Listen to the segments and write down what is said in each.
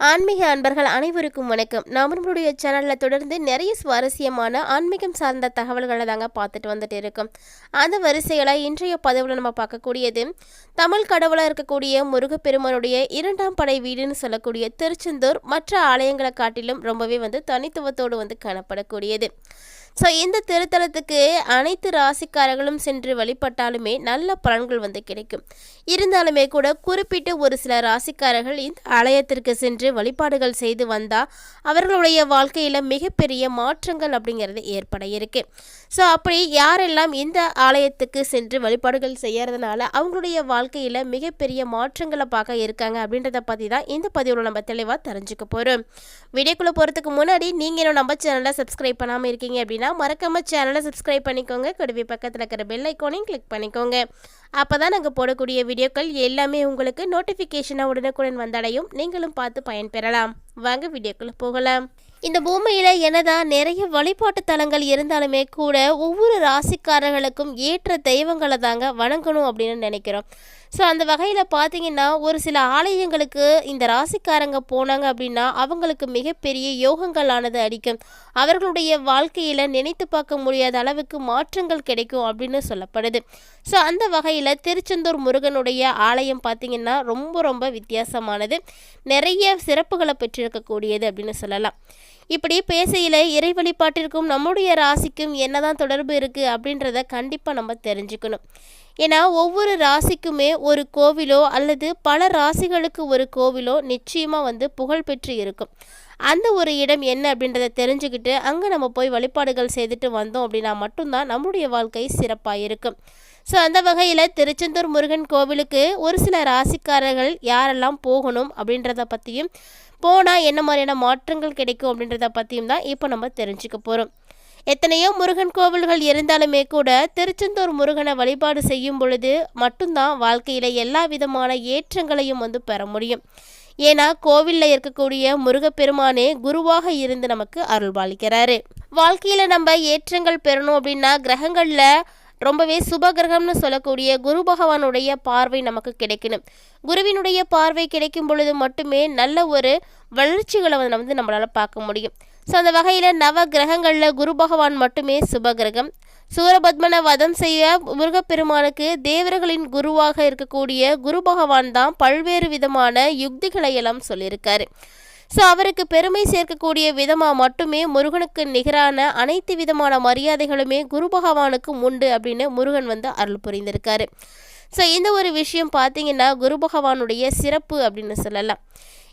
ஆன்மீக அன்பர்கள் அனைவருக்கும் வணக்கம். நாம் நம்மளுடைய சேனலில் தொடர்ந்து நிறைய சுவாரஸ்யமான ஆன்மீகம் சார்ந்த தகவல்களை தாங்க பார்த்துட்டு வந்துட்டு இருக்கோம். அந்த வரிசையில் இன்றைய பதிவில் நம்ம பார்க்கக்கூடியது தமிழ் கடவுளாக இருக்கக்கூடிய முருகப்பெருமானுடைய இரண்டாம் படை வீடுன்னு சொல்லக்கூடிய திருச்செந்தூர் மற்ற ஆலயங்களை காட்டிலும் ரொம்பவே வந்து தனித்துவத்தோடு வந்து காணப்படக்கூடியது. ஸோ இந்த திருத்தலத்துக்கு அனைத்து ராசிக்காரர்களும் சென்று வழிபட்டாலுமே நல்ல பலன்கள் வந்து கிடைக்கும். இருந்தாலுமே கூட குறிப்பிட்டு ஒரு சில ராசிக்காரர்கள் இந்த ஆலயத்திற்கு சென்று வழிபாடுகள் செய்து வந்தால் அவர்களுடைய வாழ்க்கையில் மிகப்பெரிய மாற்றங்கள் அப்படிங்கிறது ஏற்பட இருக்கு. ஸோ அப்படி யாரெல்லாம் இந்த ஆலயத்துக்கு சென்று வழிபாடுகள் செய்யறதுனால அவங்களுடைய வாழ்க்கையில் மிகப்பெரிய மாற்றங்களை பார்க்க இருக்காங்க அப்படின்றத பற்றி தான் இந்த பதிவில் நம்ம தெளிவாக தெரிஞ்சுக்க போகிறோம் வீடியோக்குள்ளே போகிறதுக்கு முன்னாடி நீங்கள் இன்னும் நம்ம சேனலை சப்ஸ்கிரைப் பண்ணாமல் இருக்கீங்க அப்படின்னா மறக்காம சேனலை சப்ஸ்கிரைப் பண்ணிக்கோங்க. கடுவி பக்கத்தில் இருக்கிற பெல் ஐக்கோனையும் கிளிக் பண்ணிக்கோங்க. அப்போ தான் நாங்கள் போடக்கூடிய வீடியோக்கள் எல்லாமே உங்களுக்கு நோட்டிஃபிகேஷனாக உடனுக்குடன் வந்தடையும். நீங்களும் பார்த்து பயன்பெறலாம். வாங்க வீடியோக்குள்ளே போகலாம். இந்த பூமியில் என்னதான் நிறைய வழிபாட்டு தலங்கள் இருந்தாலுமே கூட ஒவ்வொரு ராசிக்காரர்களுக்கும் ஏற்ற தெய்வங்களை தாங்க வணங்கணும் அப்படின்னு நினைக்கிறோம். ஸோ அந்த வகையில் பார்த்தீங்கன்னா ஒரு சில ஆலயங்களுக்கு இந்த ராசிக்காரங்க போனாங்க அப்படின்னா அவங்களுக்கு மிகப்பெரிய யோகங்களானது அடிக்கும். அவர்களுடைய வாழ்க்கையில் நினைத்து பார்க்க முடியாத அளவுக்கு மாற்றங்கள் கிடைக்கும் அப்படின்னு சொல்லப்படுது. ஸோ அந்த வகையில் திருச்செந்தூர் முருகனுடைய ஆலயம் பார்த்தீங்கன்னா ரொம்ப ரொம்ப வித்தியாசமானது. நிறைய சிறப்புகளை பெற்றிருக்கக்கூடியது அப்படின்னு சொல்லலாம். இப்படி பேசையில் இறை வழிபாட்டிற்கும் நம்முடைய ராசிக்கும் என்னதான் தொடர்பு இருக்குது அப்படின்றத கண்டிப்பாக நம்ம தெரிஞ்சுக்கணும். ஏன்னா ஒவ்வொரு ராசிக்குமே ஒரு கோவிலோ அல்லது பல ராசிகளுக்கு ஒரு கோவிலோ நிச்சயமாக வந்து புகழ்பெற்று இருக்கும். அந்த ஒரு இடம் என்ன அப்படின்றத தெரிஞ்சுக்கிட்டு அங்கே நம்ம போய் வழிபாடுகள் செய்துட்டு வந்தோம் அப்படின்னா மட்டும்தான் நம்முடைய வாழ்க்கை சிறப்பாக இருக்கும் ஸோ அந்த வகையில் திருச்செந்தூர் முருகன் கோவிலுக்கு ஒரு சில ராசிக்காரர்கள் யாரெல்லாம் போகணும் அப்படின்றத பற்றியும் போனால் என்ன மாதிரியான மாற்றங்கள் கிடைக்கும் அப்படின்றத பற்றியும் தான் இப்போ நம்ம தெரிஞ்சுக்க போகிறோம் எத்தனையோ முருகன் கோவில்கள் இருந்தாலுமே கூட திருச்செந்தூர் முருகனை வழிபாடு செய்யும் பொழுது மட்டும்தான் வாழ்க்கையில் எல்லா விதமான ஏற்றங்களையும் வந்து பெற முடியும். ஏன்னா கோவிலில் இருக்கக்கூடிய முருகப்பெருமானே குருவாக இருந்து நமக்கு அருள்பாலிக்கிறாரு. வாழ்க்கையில் நம்ம ஏற்றங்கள் பெறணும் அப்படின்னா கிரகங்களில் ரொம்பவே சுபகிரகம்னு சொல்லக்கூடிய குரு பகவானுடைய பார்வை நமக்கு கிடைக்கணும். குருவினுடைய பார்வை கிடைக்கும் பொழுது மட்டுமே நல்ல ஒரு வளர்ச்சிகளை வந்து வந்து நம்மளால் பார்க்க முடியும். ஸோ அந்த வகையில் நவ கிரகங்களில் குரு பகவான் மட்டுமே சுபகிரகம். சூரபத்மனை வதம் செய்ய முருகப்பெருமானுக்கு தேவர்களின் குருவாக இருக்கக்கூடிய குரு பகவான் தான் பல்வேறு விதமான யுக்திகளை எல்லாம் சொல்லியிருக்காரு. ஸோ அவருக்கு பெருமை சேர்க்கக்கூடிய விதமாக மட்டுமே முருகனுக்கு நிகரான அனைத்து விதமான மரியாதைகளுமே குரு பகவானுக்கு உண்டு அப்படின்னு முருகன் வந்து அருள் புரிந்திருக்காரு. ஸோ இந்த ஒரு விஷயம் பார்த்தீங்கன்னா குரு பகவானுடைய சிறப்பு அப்படின்னு சொல்லலாம்.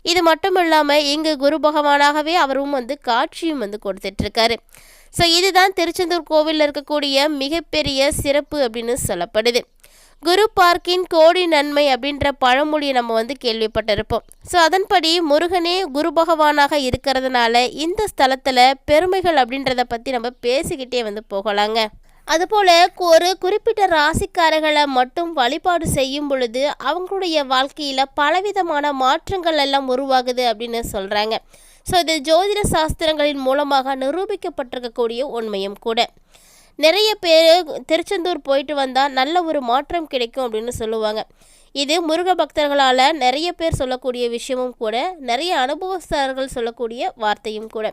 இது மட்டும் இல்லாமல் இங்கு குரு பகவானாகவே அவரும் வந்து காட்சியும் வந்து கொடுத்துட்ருக்காரு. ஸோ இதுதான் திருச்செந்தூர் கோவிலில் இருக்கக்கூடிய மிகப்பெரிய சிறப்பு அப்படின்னு சொல்லப்படுது. குரு பார்க்கின் கோடி நன்மை அப்படின்ற பழமொழியை நம்ம வந்து கேள்விப்பட்டிருப்போம். ஸோ அதன்படி முருகனே குரு பகவானாக இருக்கிறதுனால இந்த ஸ்தலத்தில் பெருமைகள் அப்படின்றத பற்றி நம்ம பேசிக்கிட்டே வந்து போகலாங்க. அதுபோல் ஒரு குறிப்பிட்ட ராசிக்காரர்களை மட்டும் வழிபாடு செய்யும் பொழுது அவங்களுடைய வாழ்க்கையில் பலவிதமான மாற்றங்கள் எல்லாம் உருவாகுது அப்படின்னு சொல்கிறாங்க ஸோ இது ஜோதிட சாஸ்திரங்களின் மூலமாக நிரூபிக்கப்பட்டிருக்கக்கூடிய உண்மையும் கூட. நிறைய பேர் திருச்செந்தூர் போயிட்டு வந்தால் நல்ல ஒரு மாற்றம் கிடைக்கும் அப்படின்னு சொல்லுவாங்க. இது முருக பக்தர்களால் நிறைய பேர் சொல்லக்கூடிய விஷயமும் கூட நிறைய அனுபவஸ்தர்கள் சொல்லக்கூடிய வார்த்தையும் கூட.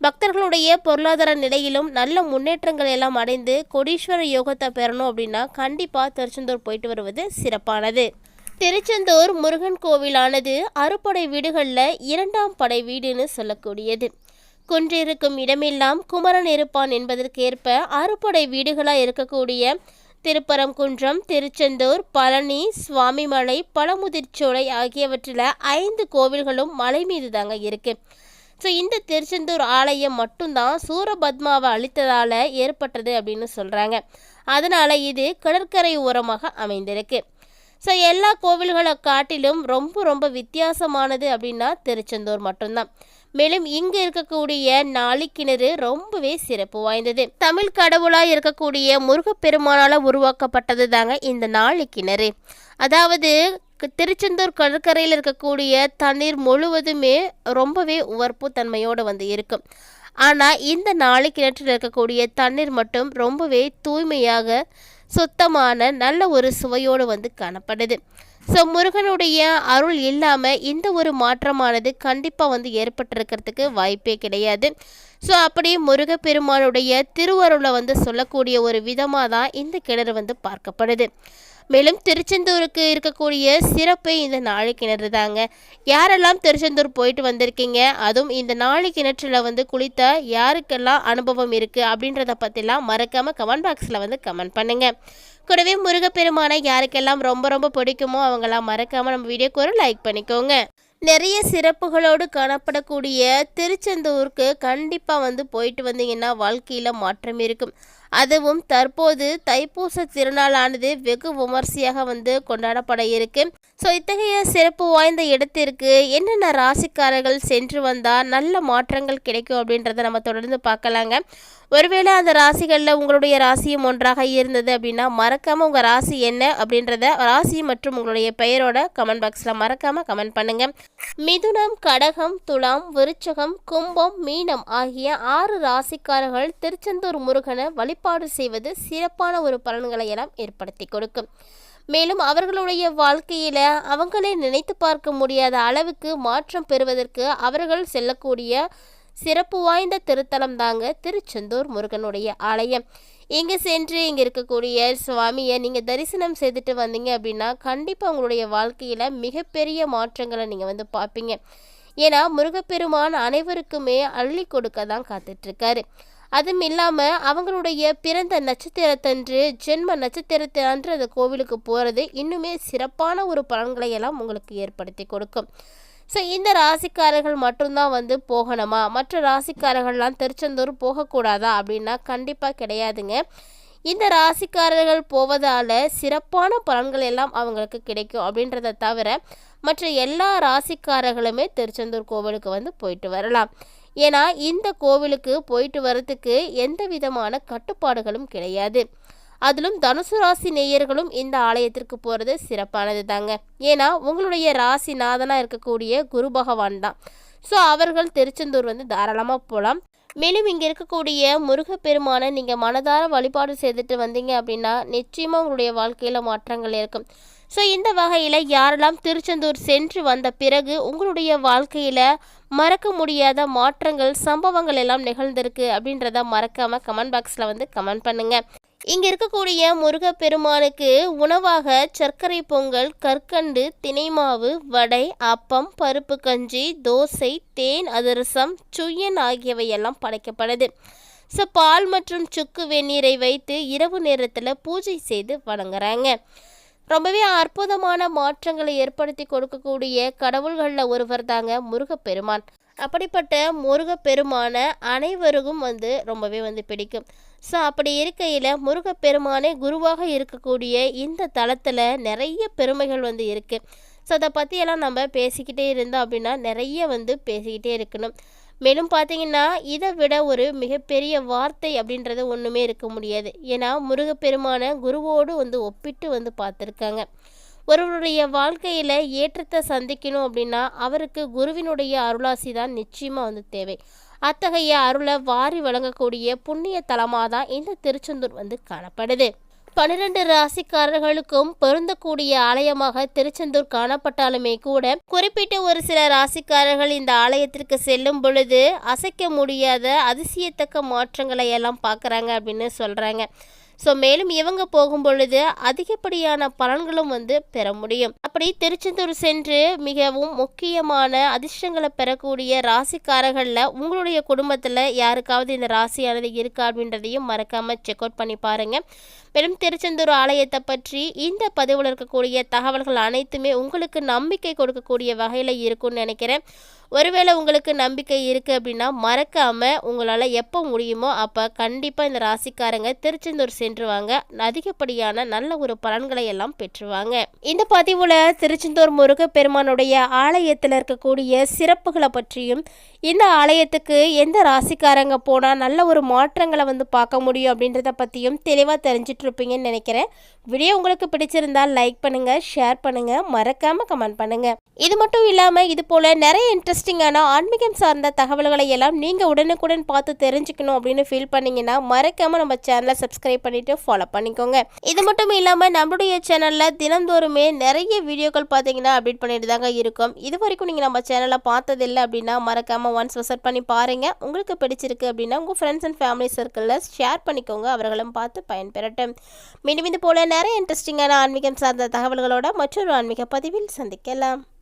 பக்தர்களுடைய பொருளாதார நிலையிலும் நல்ல முன்னேற்றங்கள் எல்லாம் அடைந்து கொடீஸ்வர யோகத்தை பெறணும் அப்படின்னா கண்டிப்பாக திருச்செந்தூர் போயிட்டு வருவது சிறப்பானது. திருச்செந்தூர் முருகன் கோவிலானது அறுபடை வீடுகளில் இரண்டாம் படை வீடுன்னு சொல்லக்கூடியது. குன்றிருக்கும் இடமெல்லாம் குமரன் இருப்பான் என்பதற்கேற்ப அறுபடை வீடுகளாக இருக்கக்கூடிய திருப்பரங்குன்றம் திருச்செந்தூர் பழனி சுவாமிமலை பழமுதிர்ச்சோலை ஆகியவற்றில் ஐந்து கோவில்களும் மலை மீது தாங்க இருக்கு. ஸோ இந்த திருச்செந்தூர் ஆலயம் மட்டும்தான் சூரபத்மாவை அழித்ததால் ஏற்பட்டது அப்படின்னு சொல்கிறாங்க அதனால் இது கடற்கரை ஓரமாக அமைந்திருக்கு. ஸோ எல்லா கோவில்களை காட்டிலும் ரொம்ப ரொம்ப வித்தியாசமானது அப்படின்னா திருச்செந்தூர் மட்டும்தான். மேலும் இங்கு இருக்கக்கூடிய நாளிக்கிணறு ரொம்பவே சிறப்பு வாய்ந்தது. தமிழ் கடவுளாக இருக்கக்கூடிய முருகப்பெருமானால் உருவாக்கப்பட்டது தாங்க இந்த நாளிக்கிணறு. அதாவது திருச்செந்தூர் கடற்கரையில் இருக்கக்கூடிய தண்ணீர் முழுவதுமே ரொம்பவே உவர்ப்பு தன்மையோடு வந்து இருக்கும். ஆனால் இந்த நாளை கிணற்றில் இருக்கக்கூடிய தண்ணீர் மட்டும் ரொம்பவே தூய்மையாக சுத்தமான நல்ல ஒரு சுவையோடு வந்து காணப்படுது. ஸோ முருகனுடைய அருள் இல்லாமல் இந்த ஒரு மாற்றமானது கண்டிப்பாக வந்து ஏற்பட்டிருக்கிறதுக்கு வாய்ப்பே கிடையாது. ஸோ அப்படி முருகப்பெருமானுடைய திருவருளை வந்து சொல்லக்கூடிய ஒரு விதமாக தான் இந்த கிணறு வந்து பார்க்கப்படுது. மேலும் திருச்செந்தூருக்கு இருக்கக்கூடிய சிறப்பே இந்த நாளை கிணறு தாங்க. யாரெல்லாம் திருச்செந்தூர் போயிட்டு வந்திருக்கீங்க? அதுவும் இந்த நாளை கிணற்றில் வந்து குளித்த யாருக்கெல்லாம் அனுபவம் இருக்குது அப்படின்றத பற்றிலாம் மறக்காமல் கமெண்ட் பாக்ஸில் வந்து கமெண்ட் பண்ணுங்கள் கூடவே முருகப்பெருமானை யாருக்கெல்லாம் ரொம்ப ரொம்ப பிடிக்குமோ அவங்களாம் மறக்காமல் நம்ம வீடியோக்கு ஒரு லைக் பண்ணிக்கோங்க. நிறைய சிறப்புகளோடு காணப்படக்கூடிய திருச்செந்தூருக்கு கண்டிப்பாக வந்து போயிட்டு வந்தீங்கன்னா வாழ்க்கையில் மாற்றம் இருக்கும். அதுவும் தற்போது தைப்பூச திருநாளானது வெகு விமர்சையாக வந்து கொண்டாடப்பட இருக்கு. ஸோ இத்தகைய சிறப்பு வாய்ந்த இடத்திற்கு என்னென்ன ராசிக்காரர்கள் சென்று வந்தால் நல்ல மாற்றங்கள் கிடைக்கும் அப்படின்றத நம்ம தொடர்ந்து பார்க்கலாங்க. ஒருவேளை அந்த ராசிகளில் உங்களுடைய ராசியும் ஒன்றாக இருந்தது அப்படின்னா மறக்காமல் உங்கள் ராசி என்ன அப்படின்றத ராசி மற்றும் உங்களுடைய பெயரோட கமெண்ட் பாக்ஸில் மறக்காமல் கமெண்ட் பண்ணுங்கள் மிதுனம் கடகம் துலாம் விருச்சகம் கும்பம் மீனம் ஆகிய ஆறு ராசிக்காரர்கள் திருச்செந்தூர் முருகனை வழிபாடு செய்வது சிறப்பான ஒரு பலன்களை எல்லாம் ஏற்படுத்தி கொடுக்கும். மேலும் அவர்களுடைய வாழ்க்கையில அவங்களே நினைத்து பார்க்க முடியாத அளவுக்கு மாற்றம் பெறுவதற்கு அவர்கள் செல்லக்கூடிய சிறப்பு வாய்ந்த திருத்தலம் தாங்க திருச்செந்தூர் முருகனுடைய ஆலயம். இங்கே சென்று இங்கே இருக்கக்கூடிய சுவாமியை நீங்கள் தரிசனம் செய்துட்டு வந்தீங்க அப்படின்னா கண்டிப்பாக உங்களுடைய வாழ்க்கையில் மிகப்பெரிய மாற்றங்களை நீங்கள் வந்து பார்ப்பீங்க. ஏன்னா முருகப்பெருமான் அனைவருக்குமே அள்ளி கொடுக்க தான் காத்துட்ருக்காரு அதுவும் இல்லாமல் அவங்களுடைய பிறந்த நட்சத்திரத்தன்று ஜென்ம நட்சத்திரத்தன்று அந்த கோவிலுக்கு போகிறது இன்னுமே சிறப்பான ஒரு பலன்களை எல்லாம் உங்களுக்கு ஏற்படுத்தி கொடுக்கும். ஸோ இந்த ராசிக்காரர்கள் மட்டும்தான் வந்து போகணுமா? மற்ற ராசிக்காரர்கள்லாம் திருச்செந்தூர் போகக்கூடாதா? அப்படின்னா கண்டிப்பாக கிடையாதுங்க. இந்த ராசிக்காரர்கள் போவதால் சிறப்பான பலன்கள் எல்லாம் அவங்களுக்கு கிடைக்கும் அப்படின்றத தவிர மற்ற எல்லா ராசிக்காரர்களுமே திருச்செந்தூர் கோவிலுக்கு வந்து போயிட்டு வரலாம். ஏன்னா இந்த கோவிலுக்கு போயிட்டு வரத்துக்கு எந்த விதமான கட்டுப்பாடுகளும் கிடையாது. அதிலும் தனுசு ராசி நேயர்களும் இந்த ஆலயத்திற்கு போகிறது சிறப்பானது தாங்க ஏன்னா உங்களுடைய ராசி நாதனாக இருக்கக்கூடிய குரு பகவான் தான். ஸோ அவர்கள் திருச்செந்தூர் வந்து தாராளமாக போகலாம் மேலும் இங்கே இருக்கக்கூடிய முருகப்பெருமானை நீங்கள் மனதார வழிபாடு செய்துட்டு வந்தீங்க அப்படின்னா நிச்சயமாக உங்களுடைய வாழ்க்கையில் மாற்றங்கள் இருக்கும். ஸோ இந்த வகையில் யாரெல்லாம் திருச்செந்தூர் சென்று வந்த பிறகு உங்களுடைய வாழ்க்கையில் மறக்க முடியாத மாற்றங்கள் சம்பவங்கள் எல்லாம் நிகழ்ந்திருக்கு அப்படின்றத மறக்காமல் கமெண்ட் பாக்ஸில் வந்து கமெண்ட் பண்ணுங்கள் இங்கே இருக்கக்கூடிய முருகப்பெருமானுக்கு உணவாக சர்க்கரை பொங்கல் கற்கண்டு தினைமாவு வடை அப்பம் பருப்பு கஞ்சி தோசை தேன் அதிரசம் சுயன் ஆகியவையெல்லாம் படைக்கப்படுது. ஸோ பால் மற்றும் சுக்கு வெந்நீரை வைத்து இரவு நேரத்தில் பூஜை செய்து வணங்குறாங்க. ரொம்பவே அற்புதமான மாற்றங்களை ஏற்படுத்தி கொடுக்கக்கூடிய கடவுள்களில் ஒருவர் தாங்க முருகப்பெருமான். அப்படிப்பட்ட முருகப்பெருமான அனைவருக்கும் வந்து ரொம்பவே வந்து பிடிக்கும். ஸோ அப்படி இருக்கையில் முருகப்பெருமானே குருவாக இருக்கக்கூடிய இந்த தளத்தில் நிறைய பெருமைகள் வந்து இருக்குது ஸோ அதை பற்றியெல்லாம் நம்ம பேசிக்கிட்டே இருந்தோம் அப்படின்னா நிறைய வந்து பேசிக்கிட்டே இருக்கணும். மேலும் பார்த்தீங்கன்னா இதை விட ஒரு மிகப்பெரிய வார்த்தை அப்படின்றது ஒன்றுமே இருக்க முடியாது. ஏன்னா முருகப்பெருமான குருவோடு வந்து ஒப்பிட்டு வந்து பார்த்துருக்காங்க. ஒருவருடைய வாழ்க்கையில் ஏற்றத்தை சந்திக்கணும் அப்படின்னா அவருக்கு குருவினுடைய அருளாசி தான் நிச்சயமாக வந்து தேவை. அத்தகைய அருளை வாரி வழங்கக்கூடிய புண்ணிய தலமாக தான் இந்த திருச்செந்தூர் வந்து காணப்படுது. பனிரெண்டு ராசிக்காரர்களுக்கும் பொருந்தக்கூடிய ஆலயமாக திருச்செந்தூர் காணப்பட்டாலுமே கூட குறிப்பிட்ட ஒரு சில ராசிக்காரர்கள் இந்த ஆலயத்திற்கு செல்லும் பொழுது அசைக்க முடியாத அதிசயத்தக்க மாற்றங்களை எல்லாம் பார்க்குறாங்க அப்படின்னு சொல்கிறாங்க ஸோ மேலும் இவங்க போகும் பொழுது அதிகப்படியான பலன்களும் வந்து பெற முடியும். அப்படி திருச்செந்தூர் சென்று மிகவும் முக்கியமான அதிர்ஷ்டங்களை பெறக்கூடிய ராசிக்காரர்களில் உங்களுடைய குடும்பத்தில் யாருக்காவது இந்த ராசியானது இருக்கா அப்படின்றதையும் மறக்காமல் செக் அவுட் பண்ணி பாருங்கள் மேலும் திருச்செந்தூர் ஆலயத்தை பற்றி இந்த பதிவில் இருக்கக்கூடிய தகவல்கள் அனைத்துமே உங்களுக்கு நம்பிக்கை கொடுக்கக்கூடிய வகையில் இருக்கும்னு நினைக்கிறேன். ஒருவேளை உங்களுக்கு நம்பிக்கை இருக்குது அப்படின்னா மறக்காமல் உங்களால் எப்போ முடியுமோ அப்போ கண்டிப்பாக இந்த ராசிக்காரங்க திருச்செந்தூர் சென்றுவாங்க அதிகப்படியான நல்ல ஒரு பலன்களை எல்லாம் பெற்றுவாங்க இந்த பதிவில் திருச்செந்தூர் முருகப்பெருமானுடைய ஆலயத்தில் இருக்கக்கூடிய சிறப்புகளை பற்றியும் இந்த ஆலயத்துக்கு எந்த ராசிக்காரங்க போனால் நல்ல ஒரு மாற்றங்களை வந்து பார்க்க முடியும் அப்படின்றத பற்றியும் தெளிவாக தெரிஞ்சுட்டு பார்த்துட்ருப்பீங்கன்னு நினைக்கிறேன். வீடியோ உங்களுக்கு பிடிச்சிருந்தால் லைக் பண்ணுங்கள் ஷேர் பண்ணுங்கள் மறக்காமல் கமெண்ட் பண்ணுங்கள் இது மட்டும் இல்லாமல் இது போல் நிறைய இன்ட்ரெஸ்டிங்கான ஆன்மீகம் சார்ந்த தகவல்களை எல்லாம் நீங்கள் உடனுக்குடன் பார்த்து தெரிஞ்சுக்கணும் அப்படின்னு ஃபீல் பண்ணிங்கன்னா மறக்காமல் நம்ம சேனலை சப்ஸ்கிரைப் பண்ணிவிட்டு ஃபாலோ பண்ணிக்கோங்க. இது மட்டும் இல்லாமல் நம்மளுடைய சேனலில் தினந்தோறுமே நிறைய வீடியோக்கள் பார்த்தீங்கன்னா அப்டேட் பண்ணிட்டு தாங்க இருக்கும். இது வரைக்கும் நீங்கள் நம்ம சேனலை பார்த்ததில்லை அப்படின்னா மறக்காமல் ஒன்ஸ் விசிட் பண்ணி பாருங்கள் உங்களுக்கு பிடிச்சிருக்கு அப்படின்னா உங்கள் ஃப்ரெண்ட்ஸ் அண்ட் ஃபேமிலி சர்க்கிளில் ஷேர் பண்ணிக்கோங்க. அவர்களும் பார்த்து பயன்பெறட்டும். மீண்டும் இது போல நிறைய இன்ட்ரெஸ்டிங்கான ஆன்மீகம் சார்ந்த தகவல்களோட மற்றொரு ஆன்மீக பதிவில் சந்திக்கலாம்.